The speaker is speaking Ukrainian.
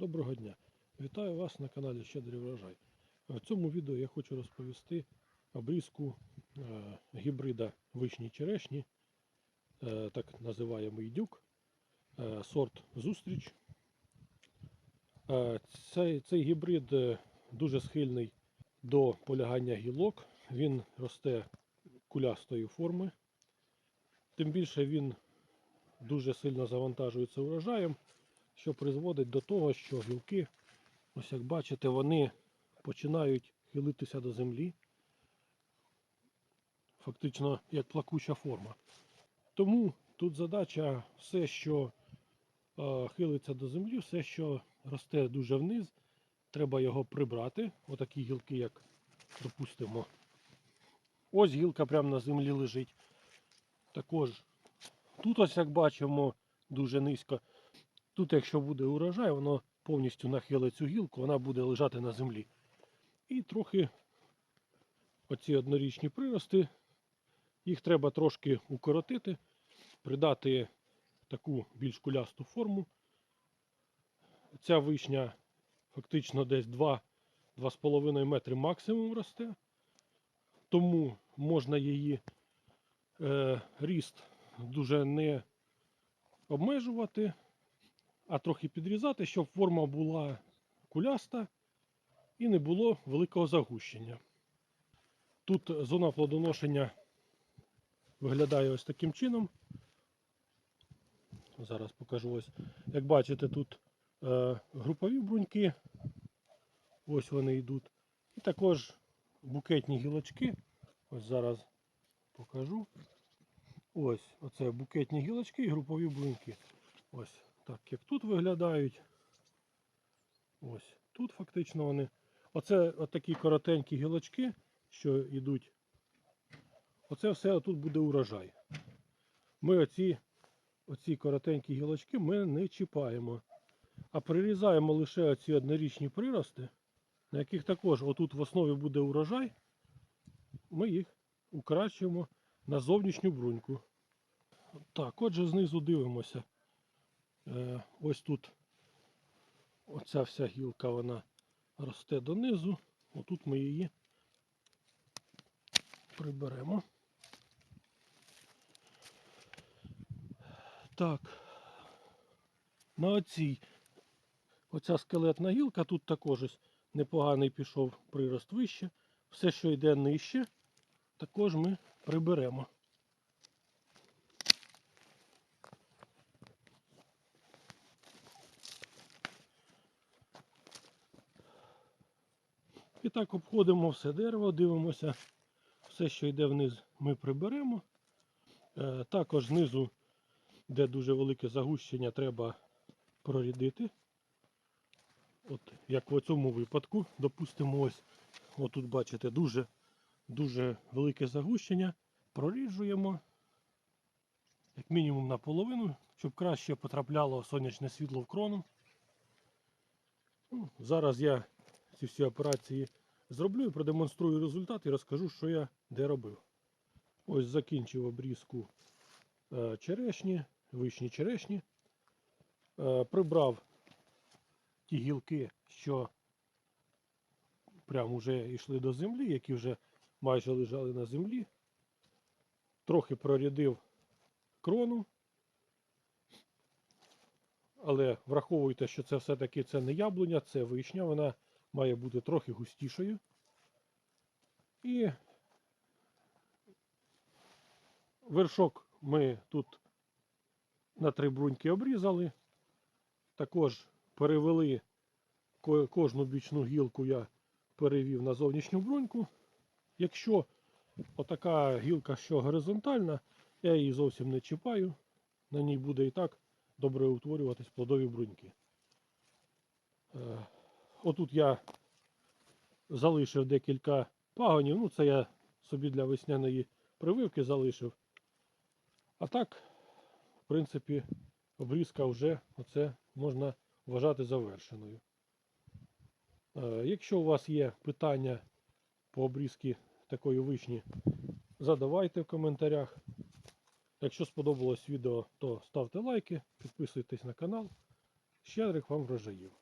Доброго дня! Вітаю вас на каналі Щедрий врожай. В цьому відео я хочу розповісти обрізку е, гібрида вишні черешні, е, так називаємо дюк, е, сорт Зустріч. Цей, цей гібрид дуже схильний до полягання гілок. Він росте кулястої форми. Тим більше він дуже сильно завантажується урожаєм що призводить до того, що гілки, ось як бачите, вони починають хилитися до землі. Фактично як плакуча форма. Тому тут задача все, що е, хилиться до землі, все, що росте дуже вниз, треба його прибрати. Отакі гілки, як, допустимо, ось гілка прямо на землі лежить. Також тут, ось як бачимо, дуже низько. Тут, якщо буде урожай, воно повністю нахилить цю гілку, вона буде лежати на землі. І трохи оці однорічні прирости, їх треба трошки укоротити, придати таку більш кулясту форму. Ця вишня фактично десь 2-2,5 метри максимум росте, тому можна її е, ріст дуже не обмежувати а трохи підрізати, щоб форма була куляста і не було великого загущення. Тут зона плодоношення виглядає ось таким чином. Зараз покажу ось. Як бачите, тут е, групові бруньки, ось вони йдуть. І також букетні гілочки. Ось зараз покажу. Ось оце букетні гілочки і групові бруньки. Ось так, як тут виглядають. Ось тут фактично вони. Оце такі коротенькі гілочки, що йдуть. Оце все тут буде урожай. Ми оці, оці коротенькі гілочки ми не чіпаємо. А прирізаємо лише оці однорічні прирости, на яких також отут в основі буде урожай. Ми їх украчуємо на зовнішню бруньку. Так, отже, знизу дивимося. Е, ось тут оця вся гілка вона росте донизу. Отут ми її приберемо. Так, на оцій оця скелетна гілка, тут також ось непоганий пішов прирост вище. Все, що йде нижче, також ми приберемо. І так обходимо все дерево, дивимося. Все, що йде вниз, ми приберемо. Е, також знизу, де дуже велике загущення, треба прорідити. От, Як в цьому випадку, допустимо, ось отут бачите, дуже дуже велике загущення. Проріджуємо, як мінімум наполовину, щоб краще потрапляло сонячне світло в крону. Ну, Зараз я ці всі операції зроблю і продемонструю результат і розкажу, що я де робив. Ось закінчив обрізку е, черешні, вишні черешні. Е, прибрав ті гілки, що прямо вже йшли до землі, які вже майже лежали на землі. Трохи прорядив крону. Але враховуйте, що це все-таки це не яблуня, це вишня, вона має бути трохи густішою. І вершок ми тут на три бруньки обрізали. Також перевели кожну бічну гілку я перевів на зовнішню бруньку. Якщо отака гілка, що горизонтальна, я її зовсім не чіпаю, на ній буде і так добре утворюватись плодові бруньки. Отут я залишив декілька пагонів. Ну, це я собі для весняної прививки залишив. А так, в принципі, обрізка вже оце можна вважати завершеною. Е, якщо у вас є питання по обрізці такої вишні, задавайте в коментарях. Якщо сподобалось відео, то ставте лайки, підписуйтесь на канал. Щедрих вам врожаїв!